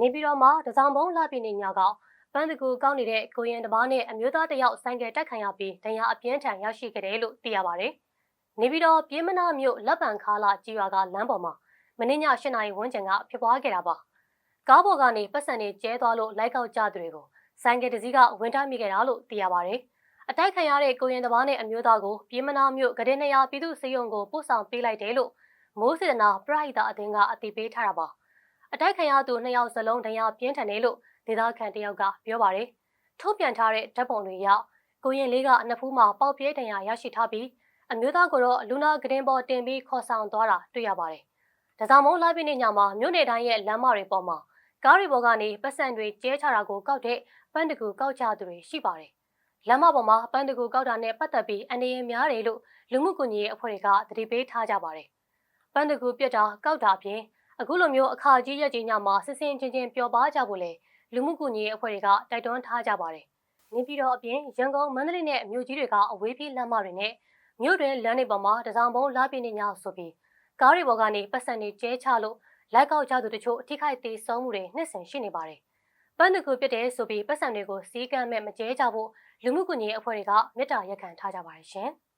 နေပြည်တော်မှာတစောင်းပုံးလာပြည့်နေညကပန်းတကူကောက်နေတဲ့ကိုရင်တစ်ပါးနဲ့အမျိုးသားတစ်ယောက်ဆိုင်ကယ်တက်ခံရပြီးဒဏ်ရာအပြင်းထန်ရောက်ရှိခဲ့တယ်လို့သိရပါတယ်။နေပြည်တော်ပြည်မနာမြို့လက်ပံခါလာကြီးရွာကလမ်းပေါ်မှာမင်းည၈နာရီဝန်းကျင်ကဖြစ်ပွားခဲ့တာပါ။ကားပေါ်ကနေပတ်စံတွေကျဲသွားလို့လိုက်ကောက်ကြသူတွေကိုဆိုင်ကယ်တစ်စီးကဝင်တိုက်မိခဲ့တာလို့သိရပါတယ်။အတိုက်ခံရတဲ့ကိုရင်တစ်ပါးနဲ့အမျိုးသားကိုပြည်မနာမြို့ကတဲ့နေရပြည်သူ့စေယုံကိုပို့ဆောင်ပေးလိုက်တယ်လို့မိုးစေတနာပရိဟိတအသင်းကအတည်ပြုထားတာပါ။ အတိုက်ခံရသူနှစ်ယောက်စလုံးဒဏ်ရာပြင်းထန်တယ်လို့ဒေသခံတယောက်ကပြောပါတယ်။ထုတ်ပြန်ထားတဲ့ဓာတ်ပုံတွေရောက်ကိုရင်လေးကအနှစ်ဖူးမှာပေါက်ပြဲဒဏ်ရာရရှိထားပြီးအမျိုးသားကတော့လူနာကရင်ပေါ်တင်ပြီးခေါ်ဆောင်သွားတာတွေ့ရပါတယ်။ဒါကြောင့်မို့လာပြည့်နေ့ညမှာမြို့နယ်တိုင်းရဲ့လမ်းမတွေပေါ်မှာကားတွေပေါ်ကနေပတ်စံတွေကျဲချတာကိုကောက်တဲ့ပန်းတကူကောက်ကြသူတွေရှိပါတယ်။လမ်းမပေါ်မှာပန်းတကူကောက်တာနဲ့ပတ်သက်ပြီးအနေရများတယ်လို့လူမှုကွန်ရက်အဖွဲ့တွေကသတိပေးထားကြပါတယ်။ပန်းတကူပြက်တာကောက်တာအပြင် အခုလိုမျိုးအခါကြီးရက်ကြီးညမှာစစ်စင်ချင်းချင်းပျော်ပါကြဖို့လေလူမှုကူညီရေးအဖွဲ့တွေကတိုက်တွန်းထားကြပါတယ်။နေပြည်တော်အပြင်ရန်ကုန်မန္တလေးနဲ့မြို့ကြီးတွေကအဝေးပြေးလမ်းမတွေနဲ့မြို့တွင်လမ်းတွေပေါ်မှာတစောင်းပုံးလာပြည့်နေညဆိုပြီးကားတွေပေါ်ကနေပတ်စံတွေကျဲချလို့လိုက်ကောက်ကြသူတချို့အထိခိုက်သေးဆုံးမှုတွေနှစ်ဆင်ရှိနေပါတယ်။ပန်းတကူပြစ်တဲ့ဆိုပြီးပတ်စံတွေကိုစီးကမ်းမဲ့မကျဲကြဖို့လူမှုကူညီရေးအဖွဲ့တွေကမေတ္တာရက်ခံထားကြပါတယ်ရှင်။